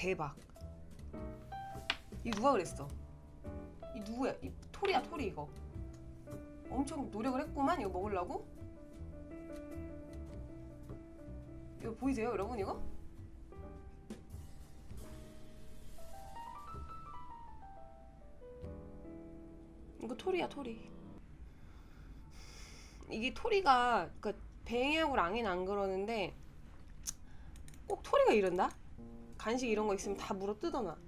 대박. 이 누가 그랬어? 이 누구야? 이 토리야 토리 이거. 엄청 노력을 했구만 이거 먹으려고. 이거 보이세요 여러분 이거? 이거 토리야 토리. 이게 토리가 그러니까 뱅이하고 랑이는 안 그러는데 꼭 토리가 이런다? 간식 이런 거 있으면 다 물어 뜯어놔.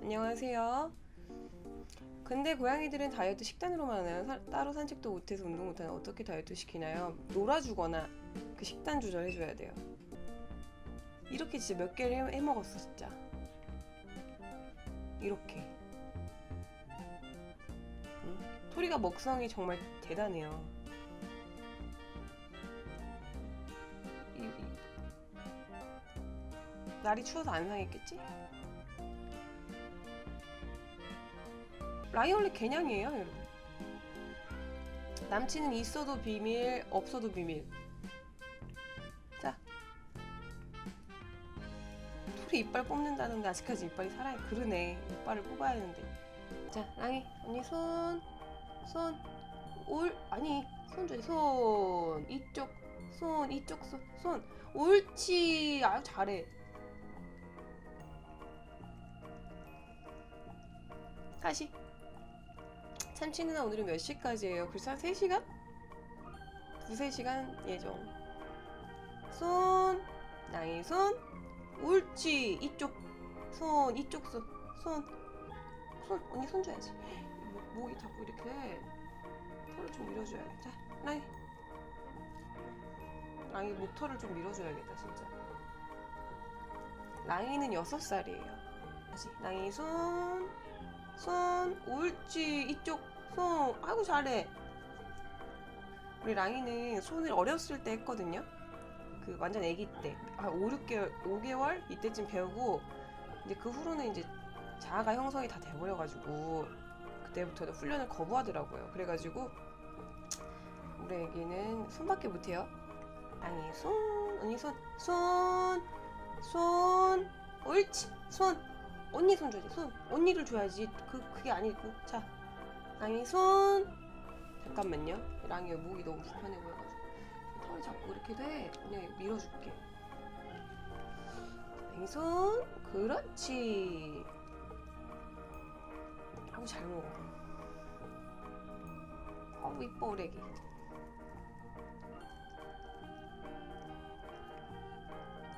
안녕하세요. 근데 고양이들은 다이어트 식단으로만 하나요? 사- 따로 산책도 못해서 운동 못하면 어떻게 다이어트 시키나요? 놀아주거나 그 식단 조절해줘야 돼요. 이렇게 진짜 몇 개를 해, 해먹었어 진짜. 이렇게. 응? 토리가 먹성이 정말 대단해요. 날이 추워서 안 상했겠지? 라이 원래 개냥이에요, 여러분. 남친은 있어도 비밀, 없어도 비밀. 자. 토리 이빨 뽑는다는데 아직까지 이빨이 살아요. 그러네. 이빨을 뽑아야 하는데. 자, 랑이, 언니 손, 손, 올, 아니, 손 돼. 손, 이쪽, 손, 이쪽 손, 손. 옳지. 아유, 잘해. 다시. 참치 누나 오늘은 몇 시까지예요? 글쎄 한 3시간? 두세 시간 예정. 손, 나의 손, 옳지. 이쪽, 손, 이쪽 손, 손, 손, 언니 손 줘야지. 목, 목이 자꾸 이렇게 털을 좀 밀어줘야 돼. 자, 나이. 랑이 모터를 좀 밀어줘야겠다, 진짜. 랑이는 6살이에요. 다시, 랑이 손, 손, 옳지. 이쪽, 손. 아이고, 잘해. 우리 랑이는 손을 어렸을 때 했거든요. 그 완전 아기 때. 아, 5, 6개월, 5개월? 이때쯤 배우고, 이제 그 후로는 이제 자아가 형성이 다 돼버려가지고, 그때부터는 훈련을 거부하더라고요. 그래가지고, 우리 애기는 손밖에 못해요. 랑이 손, 언니 손, 손, 손, 옳지, 손. 언니 손 줘야지. 손. 언니를 줘야지. 그 그게 아니고 자. 랑이 손. 잠깐만요. 랑이 목이 너무 불편해 보여가지고. 털이 자꾸 이렇게 돼. 그냥 밀어줄게. 랑이 손. 그렇지. 아우 잘 먹어. 어우 이뻐 애기.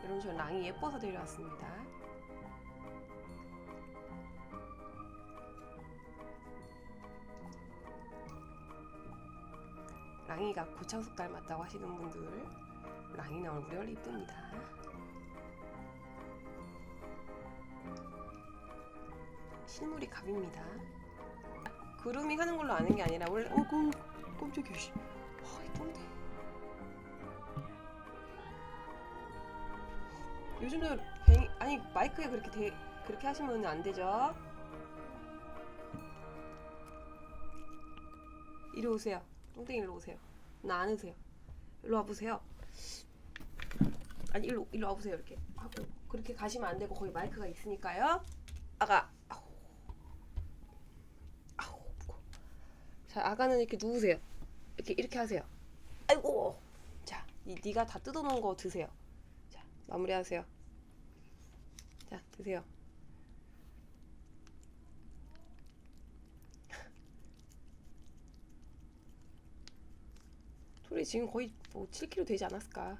여러분 저 랑이 예뻐서 데려왔습니다 랑이가 고창석 닮았다고 하시는 분들 랑이는 얼굴이 원래 이쁩니다. 실물이 갑입니다. 그루밍 하는 걸로 아는 게 아니라 원래 어 그, 깜짝이야 씨. 아 이쁜데. 요즘도 뱅 아니 마이크에 그렇게 대, 그렇게 하시면 안 되죠? 이리 오세요 똥땡이 일로 오세요. 나 안 으세요. 일로 와보세요. 아니 일로 일로 와보세요 이렇게 하고 그렇게 가시면 안 되고 거기 마이크가 있으니까요. 아가 아우 아우. 자 아가는 이렇게 누우세요. 이렇게 이렇게 하세요. 아이고 자 이, 네가 다 뜯어놓은 거 드세요. 자 마무리하세요. 자 드세요. 토리 지금 거의 뭐 7kg 되지 않았을까?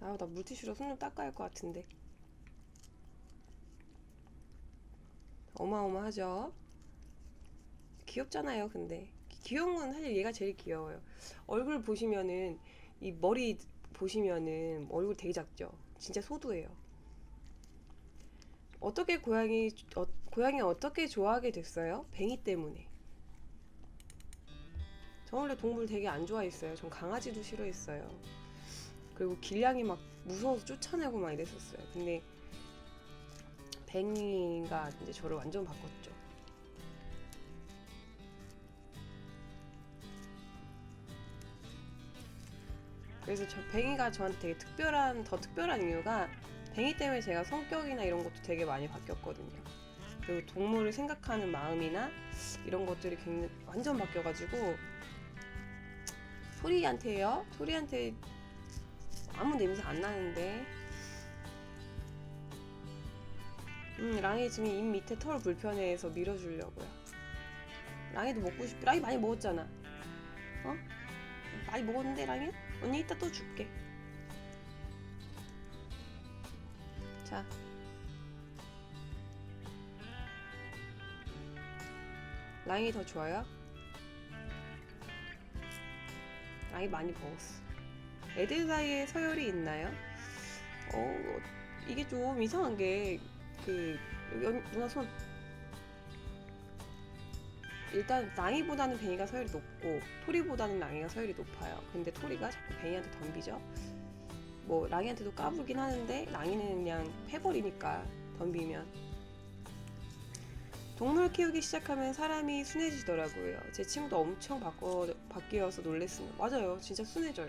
나, 나 물티슈로 손 좀 닦아야 할 것 같은데. 어마어마하죠? 귀엽잖아요, 근데. 귀여운 건 사실 얘가 제일 귀여워요. 얼굴 보시면은, 이 머리 보시면은 얼굴 되게 작죠? 진짜 소두예요. 어떻게 고양이 어, 고양이 어떻게 좋아하게 됐어요? 뱅이 때문에. 저 원래 동물 되게 안 좋아했어요. 전 강아지도 싫어했어요. 그리고 길냥이 막 무서워서 쫓아내고 막 이랬었어요. 근데 뱅이가 이제 저를 완전 바꿨죠. 그래서 저 뱅이가 저한테 되게 특별한 더 특별한 이유가 뱅이 때문에 제가 성격이나 이런 것도 되게 많이 바뀌었거든요. 그리고 동물을 생각하는 마음이나 이런 것들이 굉장히 완전 바뀌어가지고 토리한테요. 토리한테 아무 냄새 안 나는데. 음, 랑이 지금 입 밑에 털 불편해서 밀어주려고요. 랑이도 먹고 싶. 랑이 많이 먹었잖아. 어? 많이 먹었는데 랑이? 언니 이따 또 줄게. 자. 랑이 더 좋아요? 랑이 많이 먹었어. 애들 사이에 서열이 있나요? 어, 이게 좀 이상한 게, 그, 언- 누나 손. 일단, 랑이보다는 뱅이가 서열이 높고, 토리보다는 랑이가 서열이 높아요. 근데 토리가 자꾸 뱅이한테 덤비죠? 뭐, 랑이한테도 까불긴 하는데, 랑이는 그냥 패버리니까, 덤비면. 동물 키우기 시작하면 사람이 순해지더라고요. 제 친구도 엄청 바꿔, 바뀌어서 놀랬습니다. 맞아요. 진짜 순해져요.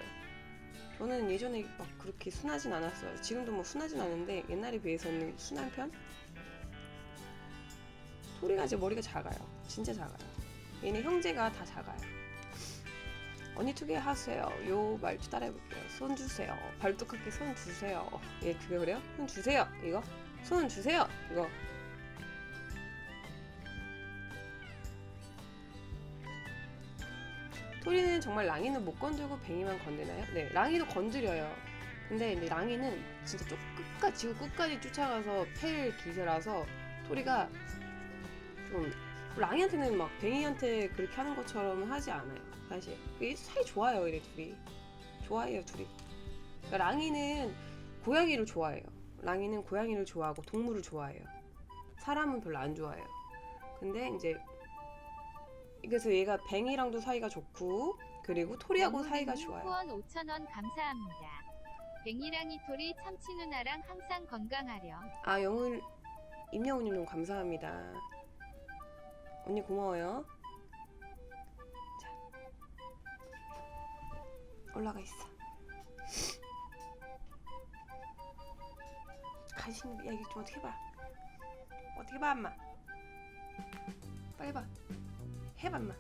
저는 예전에 막 그렇게 순하진 않았어요. 지금도 뭐 순하진 않은데 옛날에 비해서는 순한 편? 소리가 이제 머리가 작아요. 진짜 작아요. 얘네 형제가 다 작아요. 언니 투게 하세요. 요 말투 따라해볼게요. 손 주세요. 발톱깎이 손 주세요. 예, 그게 그래요? 손 주세요. 이거 손 주세요. 이거 토리는 정말 랑이는 못 건들고 뱅이만 건드나요? 네, 랑이도 건드려요. 근데 이제 랑이는 진짜 쭉 끝까지 지구 끝까지 쫓아가서 팰 기세라서 토리가 좀 랑이한테는 막 뱅이한테 그렇게 하는 것처럼 하지 않아요. 사실 이게 사이 좋아요, 이래 둘이 좋아해요 둘이. 그러니까 랑이는 고양이를 좋아해요. 랑이는 고양이를 좋아하고 동물을 좋아해요. 사람은 별로 안 좋아해요. 근데 이제 그래서 얘가 뱅이랑도 사이가 좋고 그리고 토리하고 사이가 좋아요. 후원 5,000원 감사합니다. 뱅이랑 이토리 참치 누나랑 항상 건강하렴. 아 영훈 임영훈님 감사합니다. 언니 고마워요. 올라가 있어. 야 이거 좀 어떻게 해봐. 어떻게 봐 엄마. 빨리 봐. 해봐 엄마.